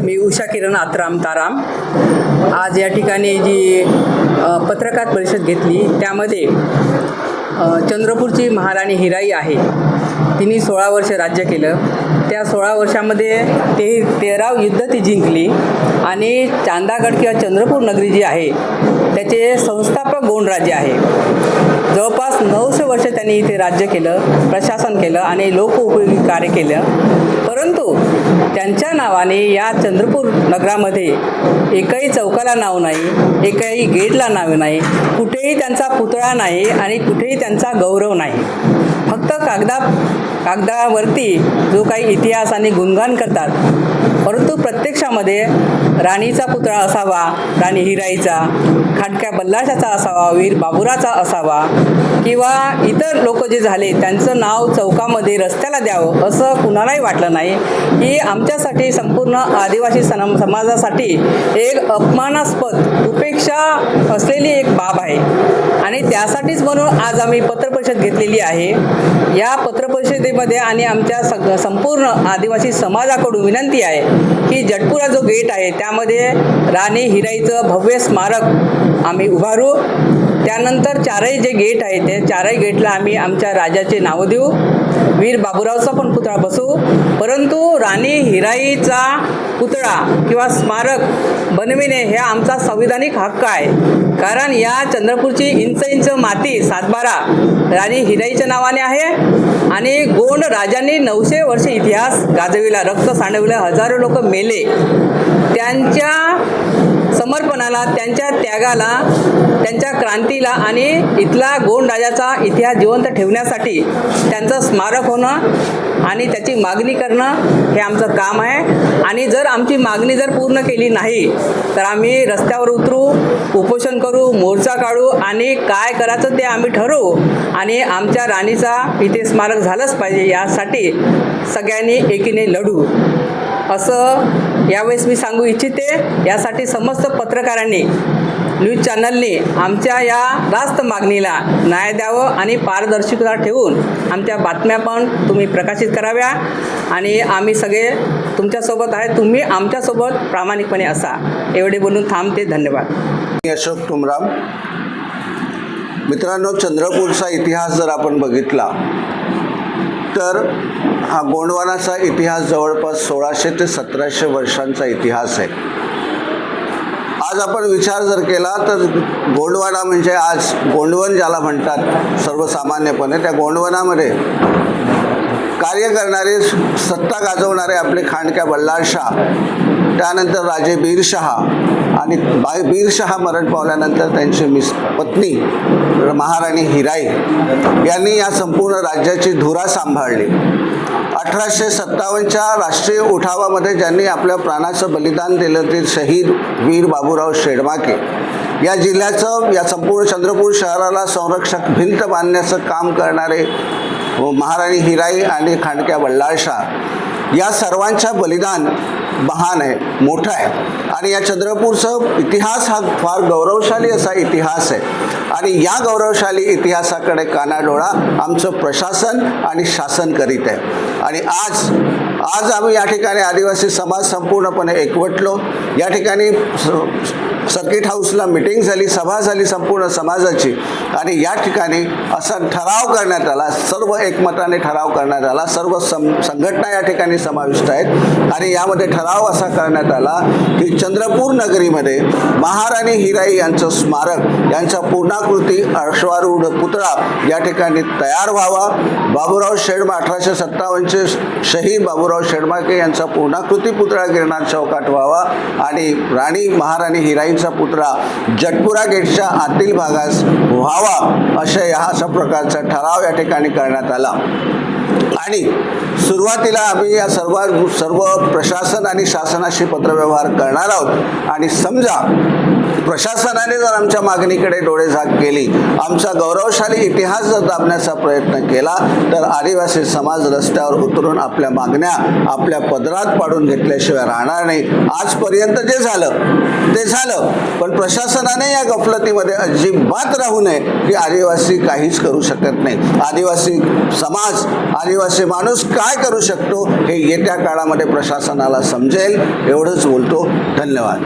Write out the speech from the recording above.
मी उषा किरण आत्राम ताराम. आज या ठिकाणी जी पत्रकार परिषद घेतली त्यामध्ये चंद्रपूरची महाराणी हिराई आहे. तिने सोळा वर्ष राज्य केलं. त्या सोळा वर्षामध्ये ते तेराव युद्ध ती जिंकली आणि चांदागड किंवा चंद्रपूर नगरी जी आहे त्याचे संस्थापक गोंडराजे आहे. जवळपास नऊशे वर्ष त्यांनी इथे राज्य केलं प्रशासन केलं आणि लोकउपयोगी कार्य केलं. परंतु त्यांच्या नावाने या चंद्रपूर नगरामध्ये एकही चौकाला नाव नाही एकही गेटला नाव नाही कुठेही त्यांचा पुतळा नाही आणि कुठेही त्यांचा गौरव नाही. फक्त कागदा कागदावरती जो काही इतिहास आणि गुणगान करतात परंतु प्रत्यक्षामध्ये राणीचा पुतळा असावा राणी हिराईचा खाटक्या बल्लाशाचा असावा वीर बाबुराचा असावा किंवा इतर लोक जे झाले त्यांचं नाव चौकामध्ये रस्त्याला द्यावं असं कुणालाही वाटलं नाही. ही आमच्यासाठी संपूर्ण आदिवासी सम समाजासाठी एक अपमानास्पद उपेक्षा असलेली एक बाब आहे. आणि त्यासाठीच म्हणून आज आम्ही पत्रपरिषद घेतलेली आहे. या पत्रपरिषदेमध्ये आणि आमच्या सग संपूर्ण आदिवासी समाजाकडून विनंती आहे की जटपुरा जो गेट आहे त्यामध्ये राणी हिराईचं भव्य स्मारक आम्ही उभारू. त्यानंतर चारही जे गेट आहे ते चारही गेटला आम्ही आमच्या राजाचे नावं देऊ. वीर बाबूरावचा पण पुतळा बसवू परंतु राणी हिराईचा पुतळा किंवा स्मारक बनविणे हे आमचा संविधानिक हक्क आहे. कारण या चंद्रपूरची इंच इंच माती सातबारा राणी हिराईच्या नावाने आहे आणि गोंड राजांनी नऊशे वर्ष इतिहास गाजविला रक्त सांडविलं हजारो लोक मेले. त्यांच्या समर्पणाला त्यांच्या त्यागाला त्यांच्या क्रांतीला आणि इथला गोंड राजाचा इतिहास जिवंत ठेवण्यासाठी त्यांचं स्मारक होणं आणि त्याची मागणी करणं हे आमचं काम आहे. आणि जर आमची मागणी जर पूर्ण केली नाही तर आम्ही रस्त्यावर उतरू उपोषण करू मोर्चा काढू आणि काय करायचं ते आम्ही ठरवू आणि आमच्या राणीचा इथे स्मारक झालंच पाहिजे यासाठी सगळ्यांनी एकीने लढू. असं यावेळेस मी सांगू इच्छिते यासाठी समस्त पत्रकारांनी न्यूज चॅनलने आमच्या या रास्त मागणीला न्याय द्यावं आणि पारदर्शकता ठेवून आमच्या बातम्या पण तुम्ही प्रकाशित कराव्या. आणि आम्ही सगळे तुमच्यासोबत आहे तुम्ही आमच्यासोबत प्रामाणिकपणे असा. एवढे बोलून थांबते धन्यवाद. मी अशोक तुमराम. मित्रांनो चंद्रपूरचा इतिहास जर आपण बघितला तर हा गोंडवानाचा इतिहास जवळपास सोळाशे ते सतराशे वर्षांचा इतिहास आहे. आज आपण विचार जर केला तर गोंडवाना म्हणजे आज गोंडवन ज्याला म्हणतात सर्वसामान्यपणे त्या गोंडवनामध्ये कार्य करणारे सत्ता गाजवणारे आपले खांडक्या बल्लाळशाह त्यानंतर राजे बीरशहा आणि बाई बीरशहा मरण पावल्यानंतर त्यांची मिस पत्नी महाराणी हिराई यांनी या संपूर्ण राज्याची धुरा सांभाळली. अठराशे सत्तावन्नच्या राष्ट्रीय उठावामध्ये ज्यांनी आपल्या प्राणाचं बलिदान दिलं ते शहीद वीर बाबूराव शेडमाके. या जिल्ह्याचं या संपूर्ण चंद्रपूर शहराला संरक्षक भिंत बांधण्याचं काम करणारे हो, महाराणी हिराई आणि खांडक्या बल्लाळशाह. या सर्वांच्या बलिदान महान आहे मोठं आहे. आणि या चंद्रपूरचा इतिहास हा फार गौरवशाली असा इतिहास आहे. आणि या गौरवशाली इतिहासाकडे कानाडोळा आमचं प्रशासन आणि शासन करीत आहे. आणि आज आज आम्ही या ठिकाणी आदिवासी समाज संपूर्णपणे एकवटलो. या ठिकाणी सर्किट हाऊसला मिटिंग झाली सभा झाली संपूर्ण समाजाची. आणि या ठिकाणी असा ठराव करण्यात आला सर्व एकमताने ठराव करण्यात आला सर्व सं संघटना या ठिकाणी समाविष्ट आहेत. आणि यामध्ये ठराव असा करण्यात आला की चंद्रपूर नगरीमध्ये महाराणी हिराई यांचं स्मारक यांचा पूर्णाकृती अश्वारूढ पुतळा या ठिकाणी तयार व्हावा. बाबूराव शेडमा अठराशे सत्तावन्नचे शहीद बाबूराव शेडमाके यांचा पूर्णाकृती पुतळा गिरणार चौकाट व्हावा आणि राणी महाराणी हिराईंचा पुतळा जटपुरा गेटच्या आतील भागास व्हावा अशा हा अशा प्रकारचा ठराव या ठिकाणी करण्यात आला. आणि सुरुवातीला आम्ही या सर्व सर्व प्रशासन आणि शासनाशी पत्रव्यवहार करणार आहोत. आणि समजा प्रशासनाने जर आमच्या मागणीकडे डोळेझाक केली आमचा गौरवशाली इतिहास जर दाबण्याचा प्रयत्न केला तर आदिवासी समाज रस्त्यावर उतरून आपल्या मागण्या आपल्या पदरात पाडून घेतल्याशिवाय राहणार नाही. आजपर्यंत जे झालं ते झालं. पण प्रशासनाने या गफलतीमध्ये अजिबात राहू नये की आदिवासी काहीच करू शकत नाही. आदिवासी समाज आदिवासी माणूस काय करू शकतो हे येत्या काळामध्ये प्रशासनाला समजेल. एवढंच बोलतो. धन्यवाद.